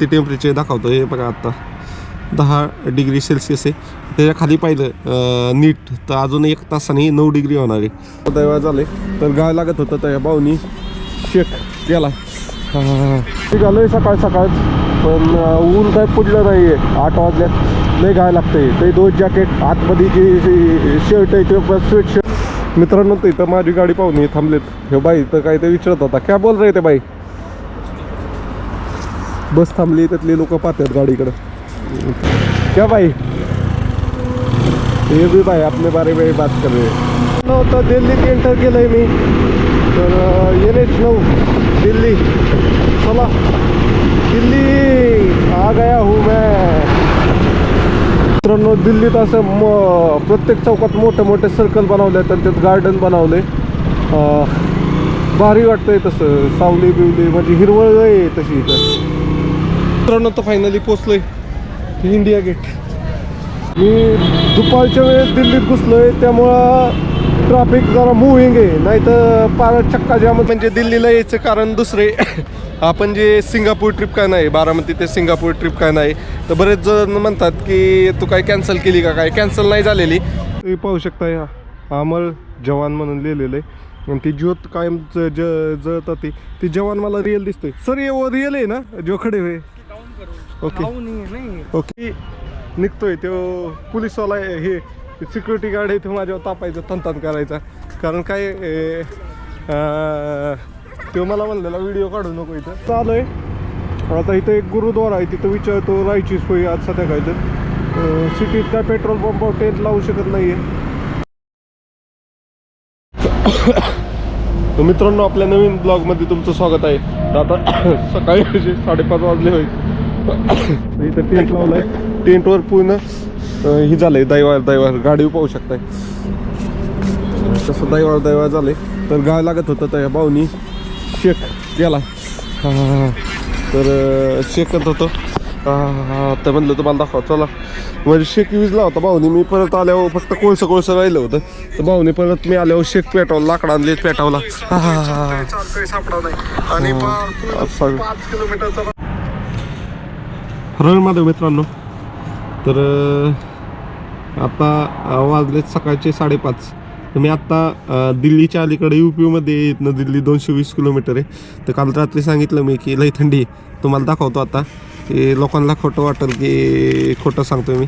ते टेम्परेचर दाखवतो हे बघा आत्ता दहा डिग्री सेल्सिअस आहे. त्याच्याखाली पाहिलं नीट. तर अजून एक तासाने नऊ डिग्री होणार आहे. दैवा झाले तर गाय लागत होतं त्या भाऊनी. शेक गेला निघालोय सकाळ सकाळ. पण ऊन काय पुडलं नाही आहे आठ वाजल्यात. लय गाय लागते ते दोन जॅकेट आतमध्ये जे शर्ट आहे ते स्वेट शर्ट मित्रांनो तर इथं माझी गाडी पाहुणे थांबलेत. हे बाई तर काय ते विचारत होता. काय बोल रे ते बाई? बस थांबली त्यातले लोक पाहतात गाडीकडं. क्या भाई? ये भी भाई आपले बारे में बात कर रहे हैं नो तो दिल्ली के एंटर केलंय मी. तर येणेच नऊ दिल्ली. चला. दिल्ली आ गया हूँ मैं. मित्रांनो दिल्लीत असं म प्रत्येक चौकात मोठे मोठे सर्कल बनवले आहेत आणि त्यात गार्डन बनवले. भारी वाटतंय तसं. सावली बिवली म्हणजे हिरवळ आहे तशी इथं. मित्रांनो तर फायनली पोचलोय इंडिया गेट मी दुपारच्या वेळेस दिल्लीत घुसलोय त्यामुळं ट्रॅफिक जरा मुव्हिंग आहे. नाही तर पार चक्का जाम म्हणजे दिल्लीला यायचं कारण दुसरे आपण जे सिंगापूर ट्रिप काय नाही बारामती ते सिंगापूर ट्रिप काय नाही तर बरेच जण म्हणतात की तू काय कॅन्सल केली का काय? कॅन्सल नाही झालेली. तुम्ही पाहू शकता ह्या अमर जवान म्हणून लिहिलेलं आहे. आणि ती ज्योत कायम ज ज- जळत ती जवान मला रिअल दिसतोय. सर ये रिअल आहे ना? जो खडे होय. ओके. ओके. निघतोय तो पोलिसवाला हे सिक्युरिटी गार्ड आहे तो माझ्यावर तापायचं तंतान करायचा. कारण काय तो मला म्हणलेला व्हिडिओ काढू नको इथं. चालू आहे आता इथं एक गुरुद्वारा आहे तिथं विचारतो राहायची सोय आज संध्याकाळचं. सिटीत काय पेट्रोल पंपावर टेंट लावू शकत नाही आहे तर मित्रांनो आपल्या नवीन ब्लॉगमध्ये तुमचं स्वागत आहे. तर आता सकाळी असे साडेपाच वाजले होईल इथं टेंट लावलाय. टेंटवर पूर्ण हे झालं झालंय दैवार दैवार गाडी पाहू शकताय. तसं दैवार दैवार झालंय. तर गाय लागत होतं त्या भाऊनी. शेक गेला तर अं, करत होतो. तर म्हणलं तुम्हाला दाखवा चला. म्हणजे शेक विजला होता भाऊनी. मी परत आल्यावर फक्त कोळसं कोळसं राहिलं होतं. तर भाऊनी परत मी आल्यावर शेक पेटवला लाकडा आणले पेटवला. हरण महादेव मित्रांनो तर आता वाजलेत सकाळचे साडेपाच. तर मी आत्ता दिल्लीच्या अलीकडे यू पीमध्ये इथनं दिल्ली दोनशे वीस किलोमीटर आहे. तर काल रात्री सांगितलं मी की लई थंडी आहे. तुम्हाला दाखवतो आता. की लोकांना खोटं वाटेल की खोटं सांगतो मी.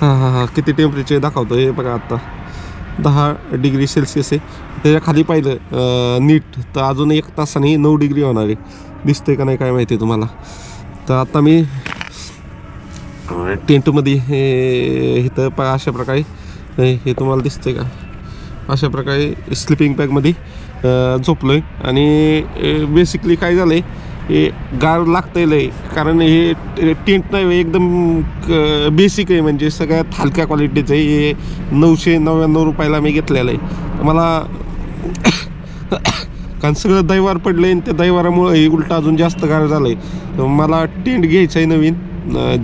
हां हां हां. किती टेम्परेचर दाखवतो हे बघा आत्ता दहा डिग्री सेल्सिअस आहे. त्याच्याखाली पाहिलं नीट. तर अजून एक तासाने नऊ डिग्री होणार आहे. दिसतंय का नाही काय माहिती आहे तुम्हाला. तर आता मी टेंटमध्ये हे इथं पा अशा प्रकारे. हे हे तुम्हाला दिसतंय का? अशा प्रकारे स्लिपिंग बॅगमध्ये झोपलो आहे आणि बेसिकली काय झालं आहे हे गार लागतंय लय. कारण हे टेंट नाही एकदम बेसिक आहे म्हणजे सगळ्यात हलक्या क्वालिटीचं आहे हे नऊशे नव्याण्णव रुपयाला मी घेतलेलं आहे. मला कारण सगळं दैवार पडलं आहे आणि त्या दैवारामुळे हे अजून जास्त गार झालं आहे मला टेंट घ्यायचं आहे नवीन.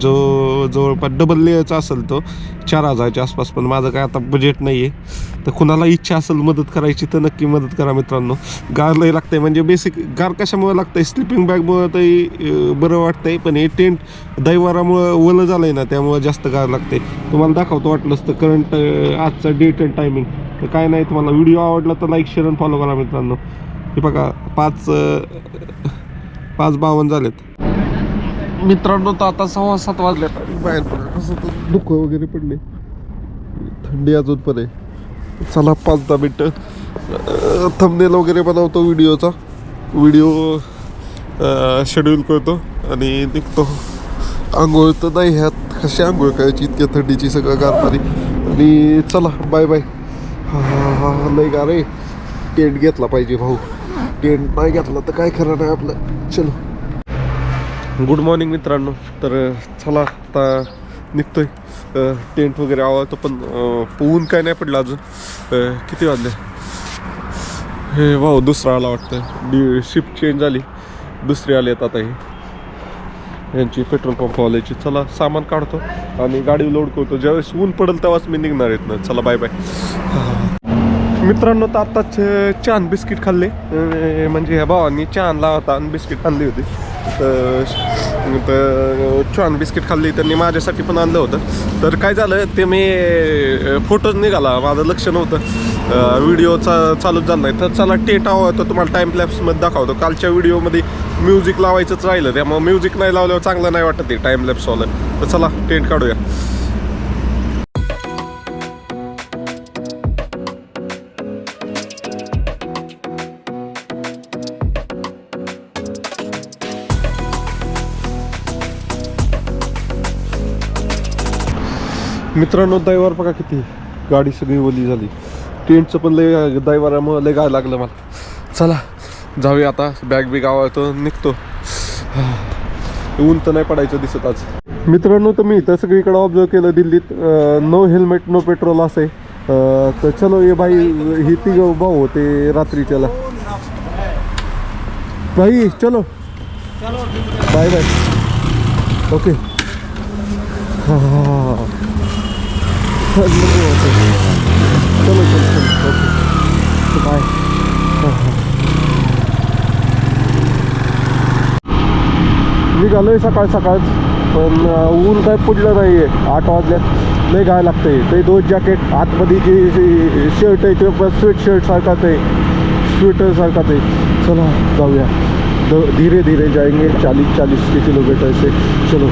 जो जवळपास डबल लेअरचा असेल तो चार हजारच्या आसपास पण माझं काय आता बजेट नाही आहे तर कुणाला इच्छा असेल मदत करायची तर नक्की मदत करा मित्रांनो. गार लागतं लागतंय म्हणजे बेसिक गार कशामुळे लागतंय? स्लिपिंग बॅगमुळं तरी बरं बरं वाटतंय पण हे टेंट दैवारामुळं ओलं आहे ना त्यामुळं जास्त गार लागते तुम्हाला दाखवतो वाटलंच तर करंट आजचा डेट अँड टायमिंग तर काय नाही तुम्हाला व्हिडिओ आवडला तर लाईक शेअर आणि फॉलो करा मित्रांनो. हे बघा पाच पाच बावन्न झालेत. मित्रांनो तर आता सव्वा सात वाजले. बाहेर पडलं कसं तर दुःख वगैरे पडले. थंडी अजून पण आहे. चला पाच दहा मिनटं. थंबनेल वगैरे बनवतो व्हिडिओचा. व्हिडिओ शेड्यूल करतो आणि निघतो. आंघोळ तर नाही ह्यात. कशी आंघोळ करायची? इतक्या थंडीची सगळं गार आणि चला बाय बाय हा हा हा नाही का रे टेंट घेतला पाहिजे भाऊ. टेंट नाही घेतला तर काय खरं नाही आपलं. चलो. गुड मॉर्निंग मित्रांनो. तर चला आता निघतोय. टेंट वगैरे आवडतो पण ऊन काय नाही पडलं अजून. किती वाजले? हे भाऊ दुसरा आला वाटतं. डी शिफ्ट चेंज झाली. दुसरी आली आता ही. यांची पेट्रोल पंपवाल्याची चला सामान काढतो आणि गाडी लोड करतो. ज्यावेळेस ऊन पडेल तेव्हाच मी निघणार आहेत ना. चला बाय बाय मित्रांनो तर आत्ताच छान बिस्किट खाल्ले. म्हणजे ह्या भावांनी चहा लावता आणि बिस्किट आणली होती. तर तर छान बिस्किट खाल्ली त्यांनी माझ्यासाठी पण आणलं होतं. तर काय झालं ते मी फोटोज निघाला माझं लक्ष नव्हतं. व्हिडिओ चा चालूच झाला नाही. तर चला टेट हवं तर तुम्हाला टाईम लॅप्समध्ये दाखवतो. कालच्या व्हिडिओमध्ये म्युझिक लावायचंच राहिलं. त्यामुळे म्युझिक नाही लावल्यावर चांगलं नाही वाटत ते टाईम लॅप्सवालं तर चला टेट काढूया. मित्रांनो दैवार बघा किती गाडी सगळी ओली झाली. टेंटचं पण लय दैवारामुळं लय गाय लागलं मला. चला जाऊया आता. बॅग बी आवडतो निघतो. ऊन तर नाही पडायचं दिसत आज. मित्रांनो तर मी इथं सगळीकडे ऑब्झर्व केलं दिल्लीत. नो हेल्मेट नो पेट्रोल असं आहे. तर चलो ये भाई ही ती भाऊ होते चला भाई चलो. बाय बाय ओके हां. बाय निघालोय सकाळ सकाळ, पण ऊन काय पडलं नाही आहे आठ वाजल्यात लय गाय लागते ते दोन जॅकेट आतमध्ये जे शर्ट आहे, ते स्वेट शर्ट सारखाच आहे. स्वेटर सारखाच आहे. चला, जाऊया. धीरे धीरे जाएँगे चालीस चालीस के किलोमीटर से चलो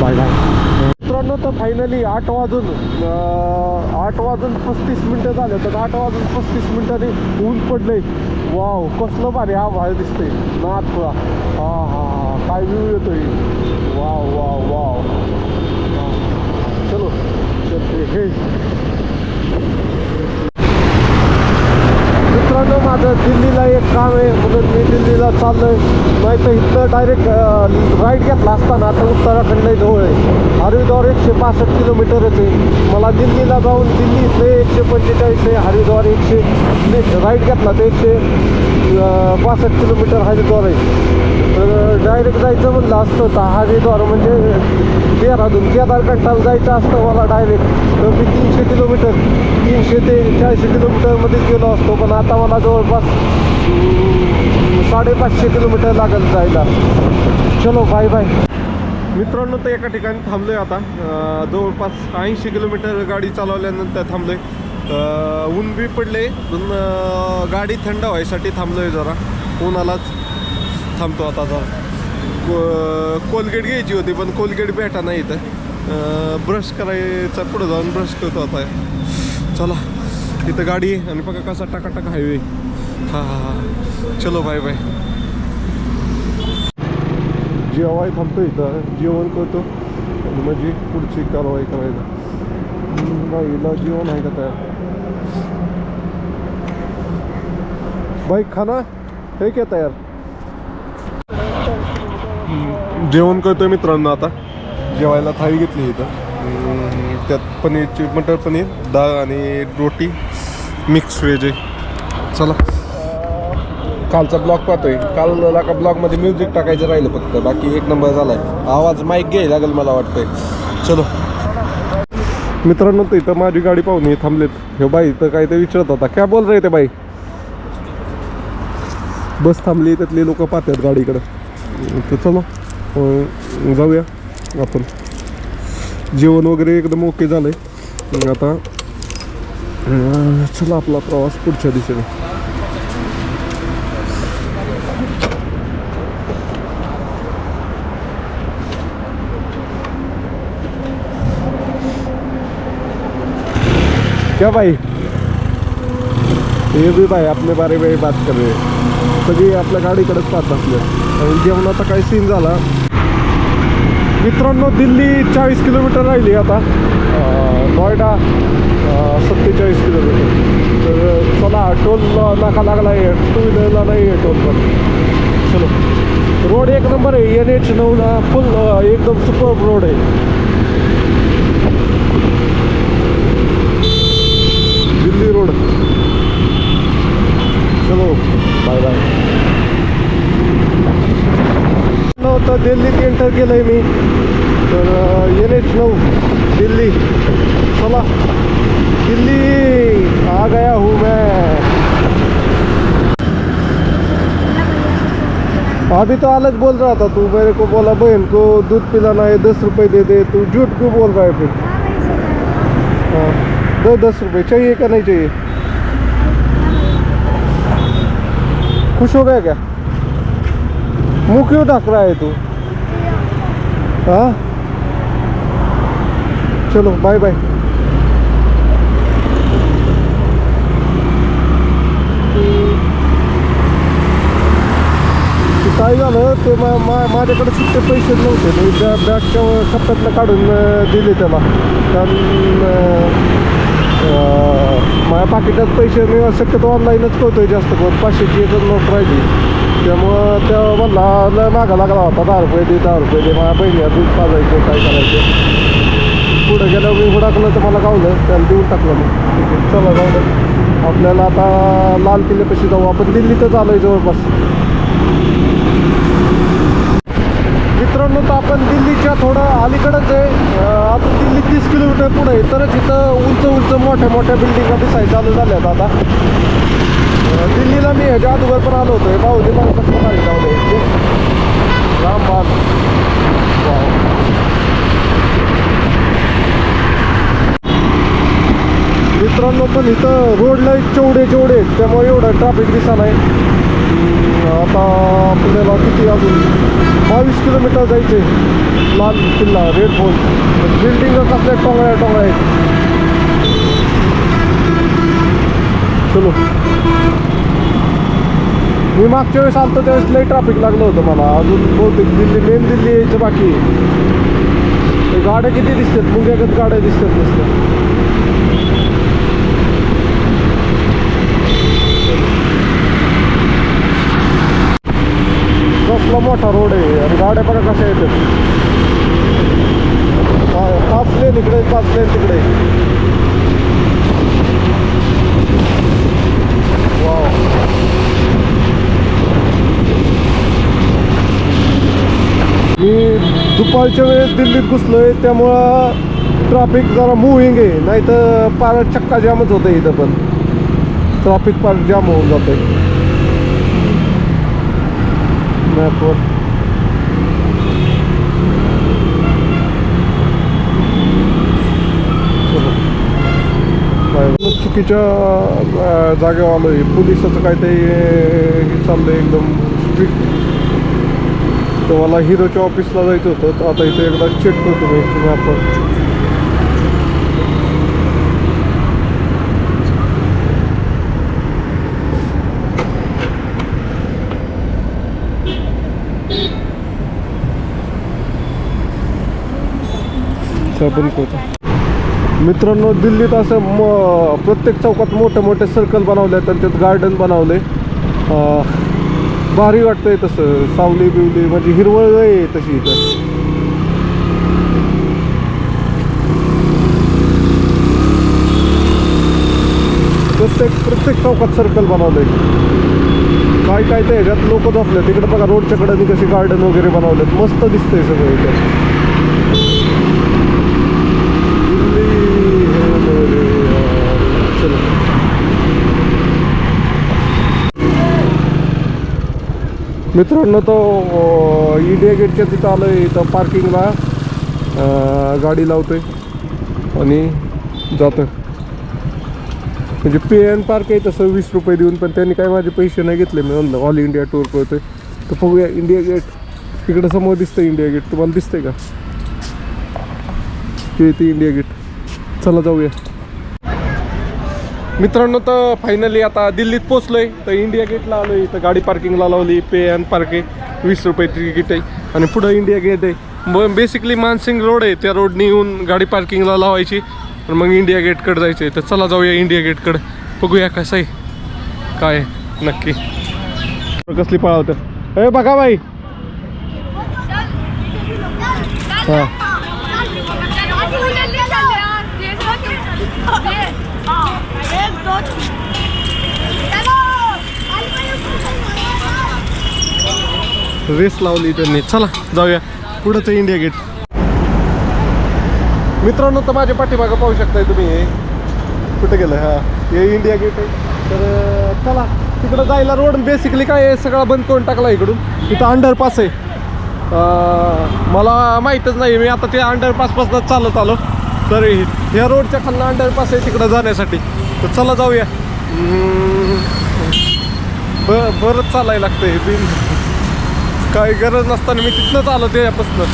बाय बाय मित्रांनो तर फायनली आठ वाजून आठ वाजून पस्तीस मिनटं झाले तर आठ वाजून पस्तीस मिनटांनी ऊन पडलंय. वाव कसलं भारी हा बाहेर दिसतंय नाथपुरा हा हा हा. काय व्ह्यू येतोय? वाव वाव वाव चलो. चल हे. मित्रांनो माझं दिल्लीला एक काम आहे. म्हणून मी दिल्लीला चाललोय. नाही तर इथं डायरेक्ट राईड घेतला असताना आता उत्तराखंडला जवळ आहे. हरिद्वार एकशे पासष्ट किलोमीटरच आहे. मला दिल्लीला जाऊन दिल्ली इथले एकशे पंचेचाळीस आहे हरिद्वार एकशे राईड घेतला तर एकशे पासष्ट किलोमीटर हरिद्वार आहे. तर डायरेक्ट जायचं म्हणलं असतं. तर हरिद्वार म्हणजे देहरादून केदारकंठाला जायचं असतं मला डायरेक्ट तर मी तीनशे किलोमीटर तीनशे ते चारशे किलोमीटरमध्येच गेलो असतो. पण आता मला जवळपास साडेपाचशे किलोमीटर लागेल जायला. चलो बाय बाय मित्रांनो तर एका ठिकाणी थांबलोय आता. जवळपास ऐंशी किलोमीटर गाडी चालवल्यानंतर थांबलोय. आहे ऊन बी पडले पण गाडी थंड व्हायसाठी थांबलोय जरा. उन्हालाच थांबतो आता आता. को कोलगेट घ्यायची होती पण कोलगेट भेटा नाही इथं ब्रश करायचा पुढं जाऊन ब्रश करतो आता. चला इथं गाडी आहे आणि बघा कसा टाकाटाक हायवे हां हां हां. चलो बाय बाय जेवाय थांबतो इथं. जेवण करतो. आणि म्हणजे पुढची कारवाई करायला. बाईला जेवण आहे का तयार? बाईक खाना? हे क्या तयार. जेवण करतोय मित्रांनो आता. जेवायला थाळी घेतली इथं. त्यात पनीरची मटर पनीर डाळ आणि रोटी मिक्स व्हेज आहे. चला. कालचा ब्लॉग पाहतोय. काल का ब्लॉगमध्ये म्युझिक टाकायचं राहिलं फक्त. बाकी एक नंबर झालाय. आवाज माईक घ्यायला लागेल मला वाटतंय. चलो. मित्रांनो तर इथं माझी गाडी पाहून हे थांबलेत. हे बाई तर काय ते विचारत होता. काय बोल रे ते बाई? बस थांबली त्यातले लोक पाहतात गाडीकडं. तर चलो. जाऊया आपण. जेवण वगैरे एकदम ओके मग आता चला आपला प्रवास पुढच्या दिशेने. क्या भाई? हे बी भाई आपले बारे में बात कर रहे हैं. सगळी आपल्या गाडीकडेच पाहत असल्या आणि जेवणाचा काय सीन झाला. मित्रांनो दिल्ली चाळीस किलोमीटर राहिली आता. नोयडा सत्तेचाळीस किलोमीटर. तर चला टोल नाका लागला आहे. टू व्हीलरला नाही आहे टोल पण. चलो. रोड एक नंबर आहे. एन एच नऊला फुल एकदम सुपर रोड आहे. दिल्ली रोड चलो. Bye bye. नव्हतं दिल्लीत एंटर केलंय मी. तर एन एच नऊ दिल्ली. चला. दिल्ली आ गया हूँ मैं. अभी तो अलग बोल रहा था तू मेरे को बोला बहन को दूध पिलाना है दस रुपए दे दे तू झूठ क्यों बोल रहा है फिर? हाँ दो दस रुपए चाहिए क्या नहीं चाहिए? खुश हो गया क्या? मुंह क्यों ढक रहा है तू? हाँ? चलो बाय बाय काय झालं ते मा मा- माझ्याकडे सुट्टे पैसे नव्हते. मी त्या बॅगच्या कप्प्यातनं काढून दिले त्याला. कारण माझ्या पाकिटात पैसे मी शक्यतो ऑनलाईनच करतोय जास्त करून. पाचशेची एकच नोट राहिली. त्यामुळं त्या म्हणला लय मागा लागला होता दहा रुपये दे दहा रुपये दे माझ्या बहिणीला दूध पाजायचं काय करायचं पुढं गेल्यावर मी हुडाकलं तर मला गावलं त्याला देऊन टाकलं मग चला जाऊ आपल्याला आता लाल किल्ल्यापाशी जाऊ आपण दिल्लीतच आलो आहे जवळपास. मित्रांनो तर आपण दिल्लीच्या थोडं अलीकडंच आहे अं, आपण दिल्ली तीस किलोमीटर पुढे तरच इथं उंच उंच मोठ्या मोठ्या बिल्डिंगा दिसाय चालू झाल्यात आता. दिल्लीला मी ह्याच्या अगोदर पण आलो होतो. भाऊजी मला कसं मारी लावलं इथे रामबाग मित्रांनो पण इथं रोडला चेवडे चेवडे आहेत. त्यामुळे एवढं ट्रॅफिक दिसा नाही. आता आपल्याला किती अजून? बावीस किलोमीटर जायचे. लाल किल्ला रेड फोर्ट बिल्डिंग कसल्या टोंगळ्या टोंगळ्या आहेत? चलो. मी मागच्या वेळेस आलतो त्यावेळेस लई ट्रॅफिक लागलं होतं मला. अजून बहुतेक दिल्ली मेन दिल्ली यायचं बाकी. आहे. ते गाड्या किती दिसतात? मुंग्यागत गाड्या दिसतात नुसत्या. कसला मोठा रोड आहे आणि गाड्या बघा कशा येतात. पाच लेन इकडे पाच लेन तिकडे. मी दुपारच्या वेळेस दिल्लीत घुसलोय त्यामुळं ट्रॅफिक जरा मुव्हिंग आहे. नाही तर पार चक्का जामच होतं इथं पण. ट्रॅफिक पार जाम होऊन जातंय. मॅपवर चुकीच्या जागेवर आलोय. पोलिसाचं काय ते हे चाललंय एकदम स्ट्रिक्ट तर मला हिरोच्या ऑफिसला जायचं होतं. तर आता इथे एकदा चेक करतो मी. मॅपवर असं बनकवतो मित्रांनो दिल्लीत असं म प्रत्येक चौकात मोठे मोठे सर्कल बनवले आहेत आणि त्यात गार्डन बनवले. भारी वाटतंय तसं. सावली बिवली म्हणजे हिरवळ आहे तशी इथं. प्रत्येक प्रत्येक चौकात सर्कल बनवलंय काय काय ते ह्याच्यात लोक झोपले तिकडे बघा रोडच्या कडेने कशी गार्डन वगैरे बनवलेत. मस्त दिसतंय सगळं इथं दिल्ली है मेरे यार. चलो मित्रांनो तो इंडिया गेटच्या तिथं आलो आहे इथं पार्किंगला गाडी लावतोय आणि जातं म्हणजे पे अँड पार्क आहे तसं वीस रुपये देऊन पण त्यांनी काय माझे पैसे नाही घेतले. मी म्हणलं ऑल इंडिया टूर करतोय तर बघूया इंडिया गेट तिकडं समोर दिसतंय इंडिया गेट तुम्हाला दिसतंय का? ते ते इंडिया गेट चला जाऊया. मित्रांनो तर फायनली आता दिल्लीत पोचलोय तर इंडिया गेटला आलोय. इथं गाडी पार्किंगला लावली. पे अँड पार्क आहे वीस रुपये तिकीट आहे. आणि पुढं इंडिया गेट आहे. मग बेसिकली मानसिंग रोड आहे. त्या रोडने येऊन गाडी पार्किंगला लावायची. आणि मग इंडिया गेटकडे जायचं आहे तर चला जाऊया इंडिया गेटकडे बघूया कसं आहे. काय नक्की. कसली पळावतं ए बघा बाई. हां. रेस लावली त्यांनी. चला जाऊया. पुढंच आहे इंडिया गेट मित्रांनो तर माझ्या पाठीमागं पाहू शकताय तुम्ही. हे कुठं गेलं? हा हे इंडिया गेट आहे. तर चला तिकडं जायला रोड बेसिकली काय आहे? सगळा बंद करून टाकला इकडून. इथं अंडरपास आहे. मला माहीतच नाही मी आता ते अंडरपासपासून चालत आलो. तर ह्या रोडच्या खाल्ला अंडरपास आहे तिकडं जाण्यासाठी. तर चला जाऊया. ब बरंच चालायला लागतंय बिन. काही गरज नसताना मी तिथनंच आलो त्यापासून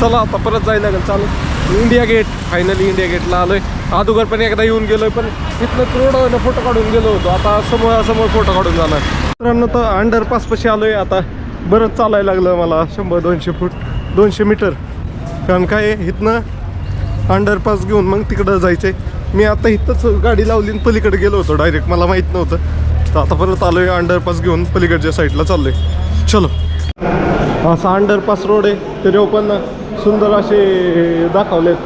चला आता परत जायला लागेल चालू. इंडिया गेट फायनली इंडिया गेटला आलोय. अगोदर पण एकदा येऊन गेलोय पण तिथनं रोडवर फोटो काढून गेलो होतो. आता समोर समोर फोटो काढून जाणार. मित्रांनो तर अंडरपासपाशी आलो आलोय आता. बरंच चालायला लागलं मला शंभर दोनशे फूट दोनशे मीटर. कारण काय इथनं अंडरपास घेऊन मग तिकडं जायचंय. मी आता इथंच गाडी लावली आणि पलीकडे गेलो होतो डायरेक्ट मला माहीत नव्हतं. तर आता परत आलोय अंडरपास घेऊन पलीकडच्या साईडला चाललोय. चलो. असा अंडरपास रोड आहे. तरी पण सुंदर असे दाखवलेत.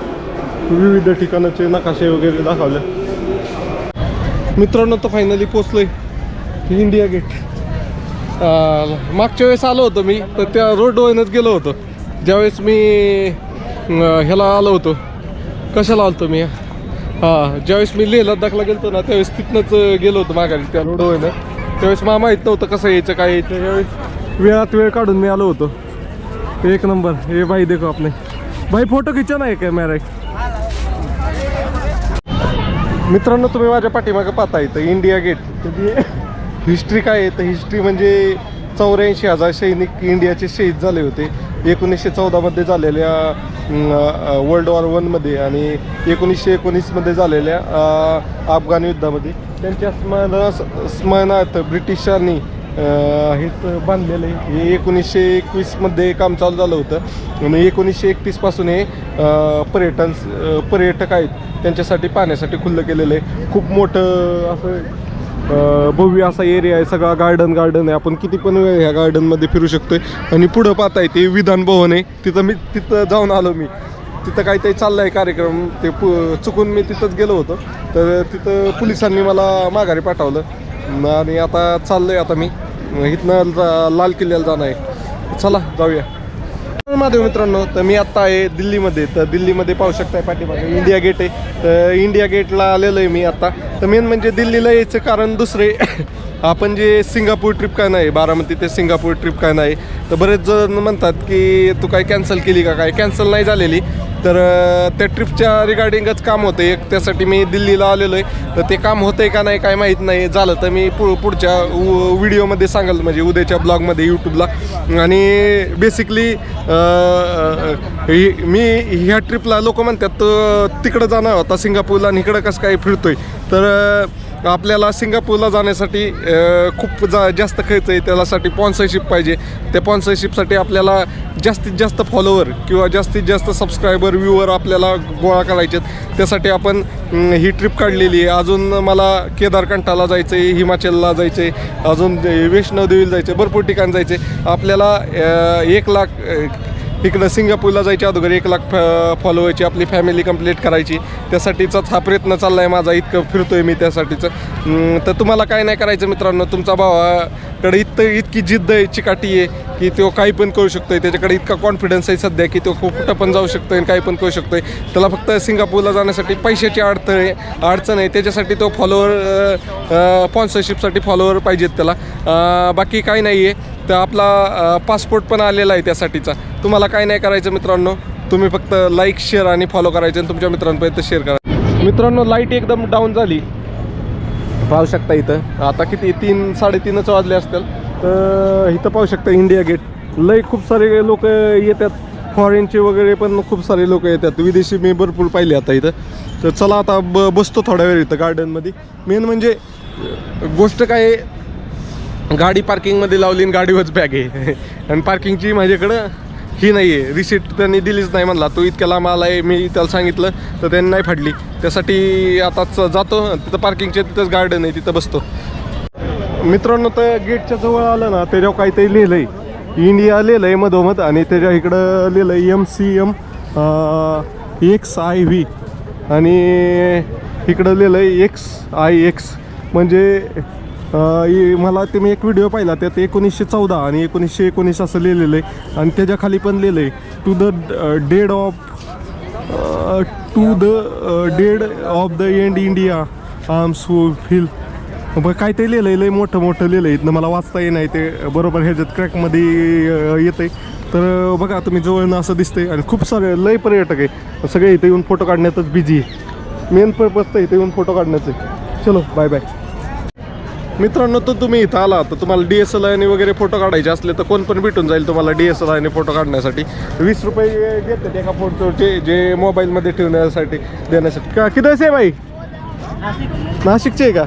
विविध ठिकाणाचे नकाशे वगैरे दाखवले मित्रांनो तर फायनली पोचलोय इंडिया गेट मागच्या वेळेस आलो होतो मी तर त्या रोडवरनंच गेलो होतो. ज्यावेळेस मी ह्याला आलो होतो. कशाला आलो होतो मी? हां ज्यावेळेस मी लेह लद्दाखला गेलो ना त्यावेळेस तिथनंच गेलो होतो माघारी त्या रोडवरनं त्यावेळेस मला माहीत नव्हतं कसं यायचं काय यायचं. त्यावेळेस वेळात वेळ काढून मी आलो होतो. एक नंबर हे भाई देखो आपने भाई फोटो खिचा काय कॅमेरा मित्रांनो तुम्ही माझ्या पाठीमागं पाहता इथं इंडिया गेट हिस्ट्री काय आहे? तर हिस्ट्री म्हणजे चौऱ्याऐंशी हजार सैनिक इंडियाचे शहीद झाले होते. एकोणीसशे चौदामध्ये झालेल्या वर्ल्ड वॉर वनमध्ये आणि एकोणीसशे एकोणीसमध्ये झालेल्या अफगाण युद्धामध्ये त्यांच्या स्मरण स्मरणार्थ ब्रिटिशांनी हेच बांधलेलं आहे. हे एकोणीसशे एकवीसमध्ये काम चालू झालं होतं. आणि एकोणीसशे एकतीसपासून हे पर्यटन पर्यटक आहेत. त्यांच्यासाठी पाहण्यासाठी खुल्लं केलेलं आहे. खूप मोठं असं भव्य असा एरिया आहे सगळा गार्डन गार्डन आहे. आपण किती पण वेळ ह्या गार्डनमध्ये फिरू शकतोय. आणि पुढं पाहताय ते विधान भवन आहे. तिथं मी तिथं जाऊन आलो मी. तिथं काहीतरी चाललं आहे कार्यक्रम. ते पु चुकून मी तिथंच गेलो होतो. तर तिथं पोलिसांनी मला माघारी पाठवलं. आणि आता चाललोय आता मी. इथनं जा- लाल किल्ल्याला जाणार आहे. चला जाऊया. महादेव मित्रांनो तर मी आत्ता आहे दिल्लीमध्ये. तर दिल्लीमध्ये पाहू शकताय पाठीमागे इंडिया गेट आहे. तर इंडिया गेटला आलेलो आहे मी आत्ता. तर मेन म्हणजे दिल्लीला यायचं कारण दुसरे आपण जे सिंगापूर ट्रिप काय नाही बारामती ते सिंगापूर ट्रिप काय नाही तर बरेच जण म्हणतात की तू काय कॅन्सल केली का काय? कॅन्सल नाही झालेली. तर त्या ट्रिपच्या रिगार्डिंगच काम होतं. एक त्यासाठी मी दिल्लीला आलेलो आहे तर ते काम होतंय का नाही काय माहीत नाही. झालं तर मी पु पुढच्या व्हिडिओमध्ये सांगाल म्हणजे उद्याच्या ब्लॉगमध्ये यूट्यूबला आणि बेसिकली मी ह्या ट्रिपला लोक म्हणतात तिकडं जाणार होता सिंगापूरला आणि इकडं कसं काय फिरतोय? तर आपल्याला सिंगापूरला जाण्यासाठी खूप जा जास्त खर्च आहे. त्यासाठी स्पॉन्सरशिप पाहिजे. त्या स्पॉन्सरशिपसाठी आपल्याला जास्तीत जास्त फॉलोवर किंवा जास्तीत जास्त सबस्क्रायबर व्ह्यूवर आपल्याला गोळा करायचे आहेत. त्यासाठी आपण ही ट्रिप काढलेली आहे. अजून मला केदारकंठाला जायचं आहे हिमाचलला जायचं आहे अजून वैष्णवदेवीला जायचं आहे भरपूर ठिकाण जायचं आहे आपल्याला एक लाख इकडं सिंगापूरला जायच्या अगोदर एक लाख फॉलो व्हायची आपली फॅमिली कंप्लीट करायची. त्यासाठीचाच हा प्रयत्न चालला आहे माझा इतकं फिरतोय मी त्यासाठीचं. तर तुम्हाला काय नाही करायचं मित्रांनो तुमचा भावाकडे इतकं इतकी जिद्द आहे चिकाटी आहे की तो काही पण करू शकतोय. त्याच्याकडे इतका कॉन्फिडन्स आहे सध्या की तो कुठं पण जाऊ शकतो आणि काही पण करू शकतोय. त्याला फक्त सिंगापूरला जाण्यासाठी पैशाची अडचण आहे अडचण आहे. त्याच्यासाठी तो फॉलोवर स्पॉन्सरशिपसाठी फॉलोअर पाहिजेत त्याला. बाकी काही नाही आहे तर आपला पासपोर्ट पण आलेला आहे त्यासाठीचा. तुम्हाला काय नाही करायचं मित्रांनो तुम्ही फक्त लाईक शेअर आणि फॉलो करायचे आणि तुमच्या मित्रांपर्यंत शेअर करा. मित्रांनो लाइट एकदम डाऊन झाली. पाहू शकता इथं. आता किती? तीन साडेतीनच वाजले असतील. तर इथं पाहू शकता इंडिया गेट लई खूप सारे लोक येतात. फॉरेनचे वगैरे पण खूप सारे लोक येतात. विदेशी मी भरपूर पाहिले आता इथं. तर चला आता ब बसतो थोड्या वेळ इथं गार्डनमध्ये मेन म्हणजे गोष्ट काय गाडी पार्किंगमध्ये लावली आणि गाडीवरच बॅग आहे. आणि पार्किंगची माझ्याकडं ही नाही आहे रिसिट त्यांनी दिलीच नाही म्हणला. तो इतक्या लांब आला आहे मी त्याला सांगितलं तर त्यांनी नाही फाडली. त्यासाठी आताच जातो. तिथं पार्किंगचे तिथंच गार्डन आहे तिथं बसतो. मित्रांनो तर गेटच्या जवळ आलं ना त्याच्यावर काहीतरी लिहिलं आहे इंडिया लिहिलं आहे मधोमध आणि त्याच्या इकडं लिहिलं आहे M C M X I V आणि इकडं लिहिलं आहे एक्स आय एक्स म्हणजे मला ते मी एक व्हिडिओ पाहिला त्यात एकोणीसशे चौदा आणि एकोणीसशे एकोणीस असं लिहिलेलं आहे आणि त्याच्याखाली पण लिहिलं आहे to the dead of to the dead of the end India arms who feel बघ काय ते लिहिलं आहे लय मोठं मोठं लिहिलं आहे इथनं मला वाचता येई ते बरोबर ह्याच्यात क्रॅकमध्ये येतं आहे तर बघा तुम्ही जवळनं असं दिसतंय आणि खूप सारे लय पर्यटक आहे. सगळे इथे येऊन फोटो काढण्यातच बिझी आहे. मेन पर्पज तर इथे येऊन फोटो काढण्याचं आहे. चलो बाय बाय मित्रांनो तर तुम्ही इथं आला तर तुम्हाला डी एस एल आयने वगैरे फोटो काढायचे असले तर कोण पण भेटून जाईल तुम्हाला डी एस एल आयने फोटो काढण्यासाठी. वीस रुपये घेतात एका फोटोचे जे मोबाईलमध्ये ठेवण्यासाठी देण्यासाठी. का किती आहे बाई नाशिकचे आहे का?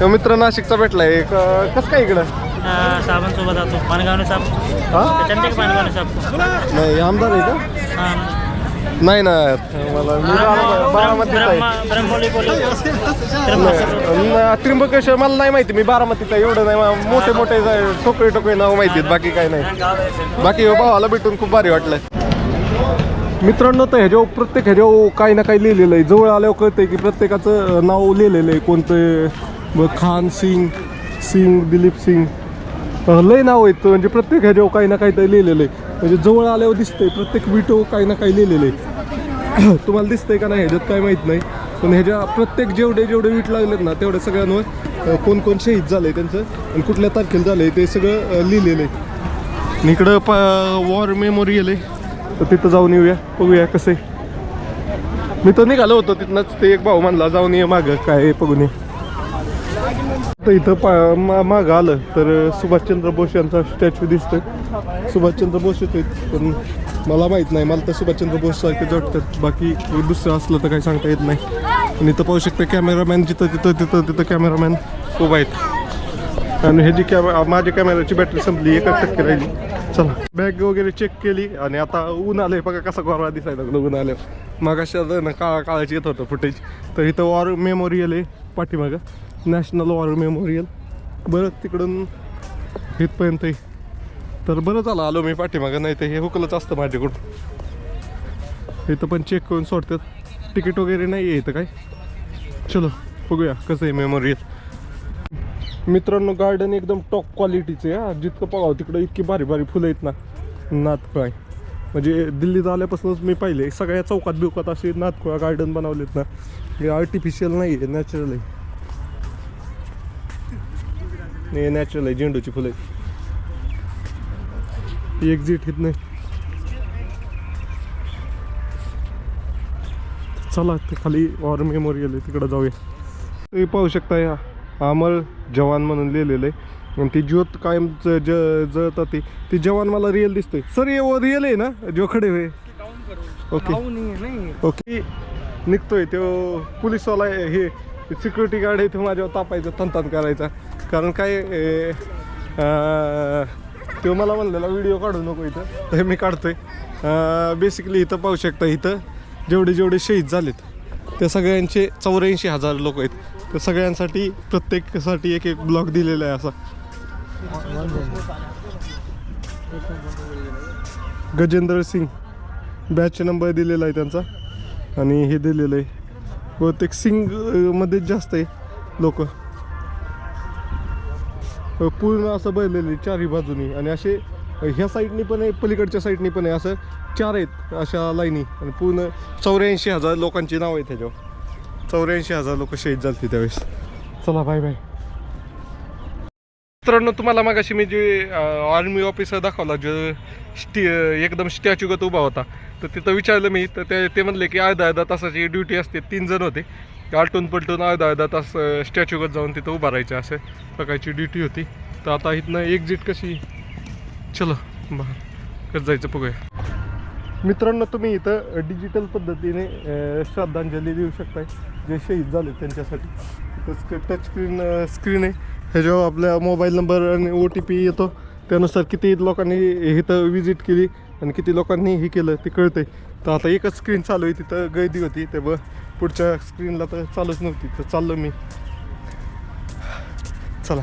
तो मित्र नाशिकचा भेटलाय क- कसं काय इकडं? साबण सोबत जातो. पानगावने हा? साप नाही आमदार आहे का? हा. नाही ना मला मी बारा- बारामतीचा आहे. ब्रह्मा- ब्रह्मोली बोली नाही, न- त्र्यंबकेश्वर मला नाही माहिती मी बारामतीचा आहे, एवढं नाही. मोठे मोठे जा- टोकळे टोकळे नाव माहिती आहेत बाकी काय नाही. बाकी हो भावाला भेटून खूप भारी वाटलं मित्रांनो तर ह्याच्यावर प्रत्येक ह्याच्यावर काही ना काही लिहिलेलं आहे. जवळ आल्यावर कळतंय की प्रत्येकाचं अं, नाव लिहिलेलं आहे. कोणतं ब- खान सिंग सिंग दिलीप सिंग. अं, लय नाव आहेत. म्हणजे प्रत्येक ह्याच्यावर काही ना काहीतरी लिहिलेलं आहे. म्हणजे जवळ आल्यावर दिसतंय प्रत्येक विटो काही ना काही लिहिलेलं आहे. तुम्हाला दिसतंय का नाही ह्याच्यात काय माहीत नाही. पण ह्याच्या प्रत्येक जेवढे जेवढे वीट लागलेत ना तेवढ्या सगळ्यांवर कोण कोण शहीद झालंय त्यांचं आणि कुठल्या तारखेला झालंय ते सगळं लिहिलेलं आहे. आणि इकडं प वॉर मेमोरियल आहे. तर तिथं जाऊन येऊया बघूया कसं आहे. मी तर निघालो होतो तिथनंच ते एक भाऊ म्हणला जाऊन ये मागं काय आहे बघून ये. तर इथं पा मा मागं आलं तर सुभाषचंद्र बोस यांचा स्टॅच्यू दिसतोय. सुभाषचंद्र बोस येतोय पण मला माहीत नाही मला तर सुभाषचंद्र बोस सारखे वाटतात बाकी दुसरं असलं तर काही सांगता येत नाही. आणि इथं पाहू शकता कॅमेरामॅन जिथं तिथं तिथं तिथं कॅमेरामॅन उभा आहेत. आणि ह्याची कॅमे माझ्या कॅमेराची बॅटरी संपली एकच टक्के राहिली. चला. बॅग वगैरे चेक केली आणि आता ऊन आलंय. बघा कसा गोरवा दिसायला लागला ऊन आल्यावर. मग अशा काळा काळाची येत होतं फुटेज तर इथं वॉर मेमोरियल आहे पाठीमागं. नॅशनल वॉर मेमोरियल बरं तिकडून इथपर्यंत तर बरं झालं आलो मी पाठीमागं नाही तर हे हुकलंच असतं माझ्याकडून. इथं पण चेक करून सोडतात. तिकीट वगैरे नाही आहे इथं काय? चलो बघूया कसं आहे मेमोरियल मित्रांनो गार्डन एकदम टॉप क्वालिटीचं आहे हां. जितकं पाहावं तिकडं इतकी भारी भारी फुलं आहेत ना. नातकुळा म्हणजे दिल्लीत आल्यापासूनच मी पाहिले सगळ्या चौकात बिवकात असे नातकुळा गार्डन बनवलेत ना. हे आर्टिफिशियल नाही आहे नॅचरल आहे. हे नॅचरल आहे झेंडूची फुलं आहेत. ही एक्झिट येत नाही. चला ते खाली वॉर मेमोरियल आहे तिकडं जाऊया. तुम्ही पाहू शकता या अमर जवान म्हणून लिहिलेलं आहे. आणि ती ज्योत कायम ज जळतात ती. ती जवान मला रिअल दिसतोय. सर हे रिअल आहे ना? जो खडे होय. ओके ओके निघतोय तो. पोलिसवाला हे सिक्युरिटी गार्ड आहे तो माझ्यावर तापायचं तंतान करायचा. कारण काय तो मला म्हणलेला व्हिडिओ काढू नको इथं. तर मी काढतोय. बेसिकली इथं पाहू शकता इथं जेवढे जेवढे शहीद झालेत त्या सगळ्यांचे चौऱ्याऐंशी हजार लोक आहेत. त्या सगळ्यांसाठी प्रत्येकासाठी एक एक ब्लॉक दिलेला आहे असा. गजेंद्र सिंग बॅच नंबर दिलेला आहे त्यांचा. आणि हे दिलेलं आहे. बहुतेक सिंग मध्येच जास्त आहे लोक. पूर्ण असं बनलेले चारही बाजूनी. आणि असे ह्या साईडनी पण आहे पलीकडच्या साईडनी पण आहे असं चार आहेत अशा लाईनी. आणि पूर्ण चौऱ्याऐंशी हजार लोकांची नावं आहेत त्याच्यावर चौऱ्याऐंशी हजार लोक शहीद झालते त्यावेळेस. चला बाय बाय मित्रांनो तुम्हाला मगाशी मी जे आर्मी ऑफिसर दाखवला जो स्टी एकदम स्टॅच्यूगत उभा होता तर तिथं विचारलं मी तर ते ते म्हणले की अर्धा अर्धा तासाची ड्युटी असते तीन जण होते. आलटून पलटून अर्धा अर्धा तास स्टॅच्यूवर जाऊन तिथं उभा राहायचं असं प्रकारची ड्युटी होती. तर आता इथनं एक्झिट कशी? चलो बाहेर. कसं जायचं बघूया. मित्रांनो तुम्ही इथं डिजिटल पद्धतीने श्रद्धांजली देऊ शकताय. जे शहीद झाले त्यांच्यासाठी. टच स्क्रीन स्क्रीन आहे. ह्याच्यावर आपल्या मोबाईल नंबर आणि ओ टी पी येतो त्यानुसार किती लोकांनी इथं विजिट केली आणि किती लोकांनी हे केलं ते कळतंय. तर आता एकच स्क्रीन चालू आहे तिथं गर्दी होती ते ब पुढच्या स्क्रीनला तर चालूच नव्हती तर चाललो मी. चला.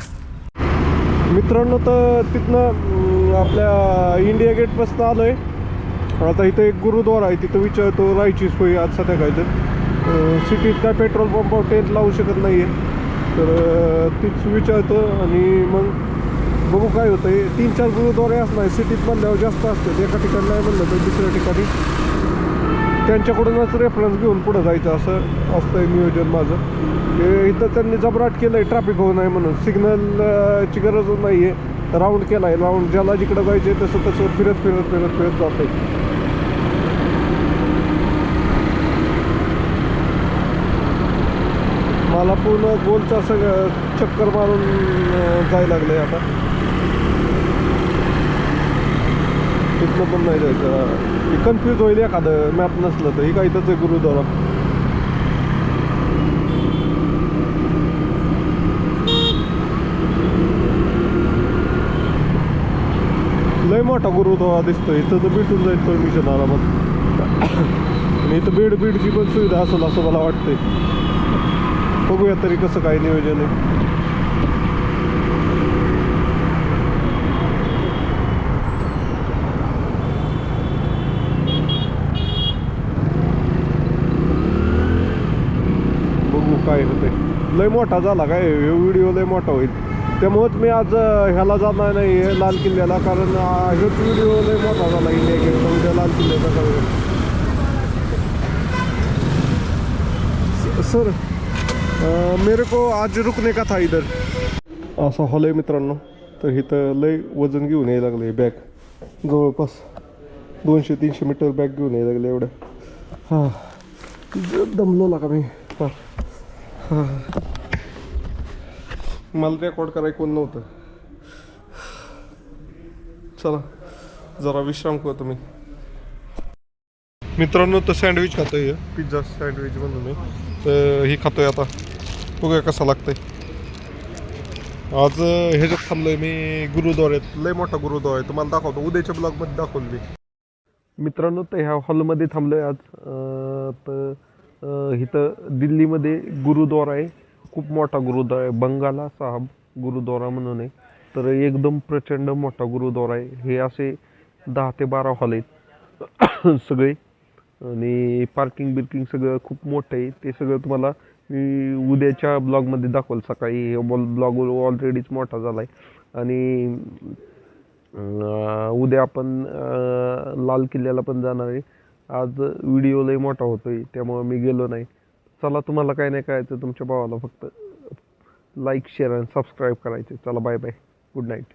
मित्रांनो तर तिथनं आपल्या इंडिया गेटपासून आलो आहे आता इथं एक गुरुद्वारा आहे तिथं विचारतो राहायची सोय आज सध्या काय तर सिटीत काय पेट्रोल पंपावर टेंट लावू शकत नाही आहे तर तीच विचारतो आणि मग बघू काय होतं आहे तीन चार गुरुद्वारे असणार सिटीत म्हणल्यावर जास्त असतात. एका ठिकाणी नाही म्हणलं तर दुसऱ्या ठिकाणी. त्यांच्याकडूनच रेफरन्स घेऊन पुढं जायचं असं असतंय नियोजन माझं. हे इथं त्यांनी जबराट केलं आहे ट्रॅफिक होऊ नये म्हणून. सिग्नलची गरज नाही आहे राऊंड केला आहे राऊंड ज्याला जिकडं जायचं आहे तसं तसं फिरत फिरत फिरत फिरत जात आहे मला पूर्ण गोलचं असं चक्कर मारून जायला लागलं आहे आता. तिथलं पण नाही जायचं कन्फ्यूज होईल एखादं मॅप नसलं तर. ही काही आहे गुरुद्वारा? लय मोठा गुरुद्वारा दिसतोय. इथं तर भेटून जाईल परमिशन आरामात. आणि इथं बेड बीडची पण सुविधा असेल असं मला वाटतंय. बघूया तरी कसं काय नियोजन आहे बघू काय होते लय मोठा झाला काय? व्हिडिओ लय मोठा होईल. त्यामुळेच मी आज ह्याला जाणार नाही आहे लाल किल्ल्याला कारण हेच व्हिडिओ लय मोठा झाला इंडिया गेटचा उद्या लाल किल्ल्याचा कार्यक्रम सर मेरे को आज रुकने का था इधर. असा हॉल आहे मित्रांनो. तर इथं लय वजन घेऊन यायला आहे बॅग. जवळपास दोनशे तीनशे मीटर बॅग घेऊन यायला लागले एवढ्या हां. दमलो लागा मी? हां. हां. मला रेकॉर्ड करायला कोण नव्हतं. चला जरा विश्राम करतो मी मित्रांनो तर सँडविच खातोय पिझ्झा सँडविच म्हणून मी. तर ही खातोय आता. बघूया कसा लागतंय. आज ह्याच्यात ह्याच्यात थांबलोय मी गुरुद्वाऱ्यात. लय मोठा गुरुद्वारा आहे. तुम्हाला दाखवतो. उद्याच्या ब्लॉगमध्ये दाखवलं मी मित्रांनो तर ह्या हॉलमध्ये थांबलोय आज. तर इथं दिल्लीमध्ये गुरुद्वारा आहे. खूप मोठा गुरुद्वारा आहे. बंगाला साहब गुरुद्वारा म्हणून आहे. तर एकदम प्रचंड मोठा गुरुद्वारा आहे. हे असे दहा ते बारा हॉल आहेत. सगळे. आणि पार्किंग बिर्किंग सगळं खूप मोठं आहे. ते सगळं तुम्हाला मी उद्याच्या ब्लॉगमध्ये दाखवलं सकाळी. हे ब्लॉग ऑलरेडीच मोठा झाला आहे आणि उद्या आपण लाल किल्ल्याला पण जाणार आहे. आज व्हिडिओ लई मोठा होतोय त्यामुळे मी गेलो नाही. चला तुम्हाला काय नाही करायचं तुमच्या भावाला फक्त लाईक शेअर आणि सबस्क्राईब करायचे चला बाय बाय गुड नाईट